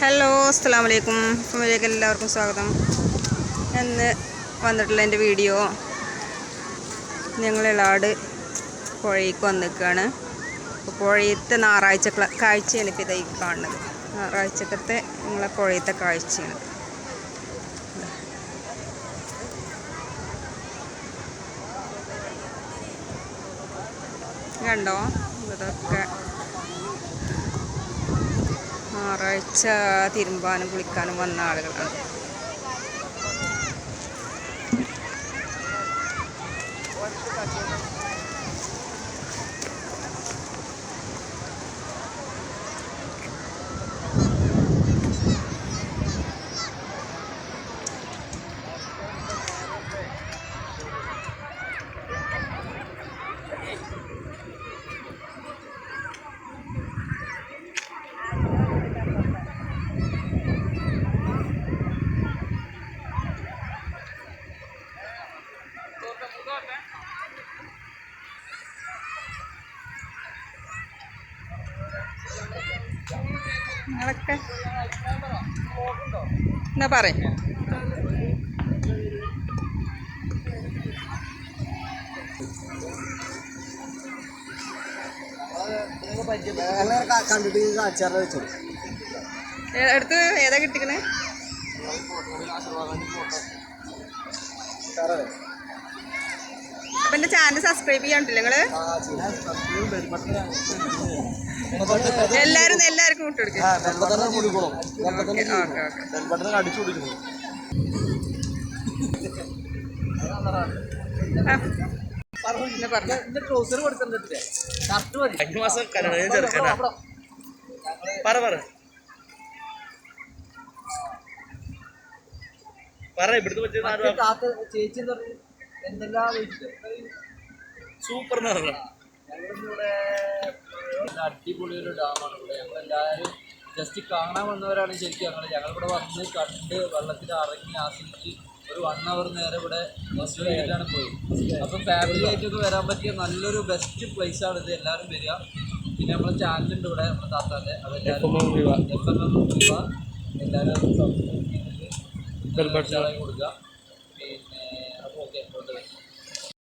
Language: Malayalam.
ഹലോ അസ്സാം വലൈക്കും ഫമിലേക്ക് എല്ലാവർക്കും സ്വാഗതം. എന്ന് വന്നിട്ടുള്ള എന്റെ വീഡിയോ ഞങ്ങൾ ഇളാട് പുഴയ്ക്ക് വന്നിക്കുകയാണ് അപ്പോൾ പുഴയത്തെ ഞായറാഴ്ച കാഴ്ചയാണ് ഇപ്പോൾ ഇതായി കാണുന്നത്. ഞായറാഴ്ചക്കത്തെ ഞങ്ങളെ പുഴയത്തെ കാഴ്ചയാണ്. കണ്ടോ? ഇതൊക്കെ ഞായറാഴ്ച തിരുമ്പാനും കുളിക്കാനും വന്ന ആളുകളാണ്. നിങ്ങളൊക്കെ? എന്നാ പറ അടുത്ത് ഏതാ കിട്ടിക്കണേ? അപ്പം എന്റെ ചാനൽ സബ്സ്ക്രൈബ് ചെയ്യാണ്ടില്ല നിങ്ങൾ? എല്ലാവരും എല്ലാവർക്കും വിട്ടുകൊടുക്കുക ഓക്കെ കഴിഞ്ഞ മാസം കല്യാണം ചെറുക്കനാ. പറ പറ. പറ മറ്റേ ചേച്ചി എന്ന് പറഞ്ഞു എന്തെല്ലാം സൂപ്പർ അടിപൊളി ഒരു ഡാമാണ് ഇവിടെ. ഞങ്ങളെല്ലാവരും ജസ്റ്റ് കാണാൻ വന്നവരാണ് ശരിക്കും ഞങ്ങൾ ഞങ്ങളിവിടെ വന്ന് കണ്ട് വെള്ളത്തിൽ ഇറങ്ങി ആസ്വദിച്ച് ഒരു വൺ അവർ നേരെ ഇവിടെ ബസ് ചെയ്തിട്ടാണ് പോയി അപ്പം ഫാമിലി ആയിട്ടൊക്കെ വരാൻ പറ്റിയ നല്ലൊരു ബെസ്റ്റ് പ്ലേസ് ആണ് ഇത്. എല്ലാവരും വരിക. പിന്നെ നമ്മളെ ചാനലുണ്ട് ഇവിടെ നമ്മുടെ താത്താന്റെ അതെല്ലാവരും എഫ് എം എം എല്ലാവരും കൊടുക്കുക.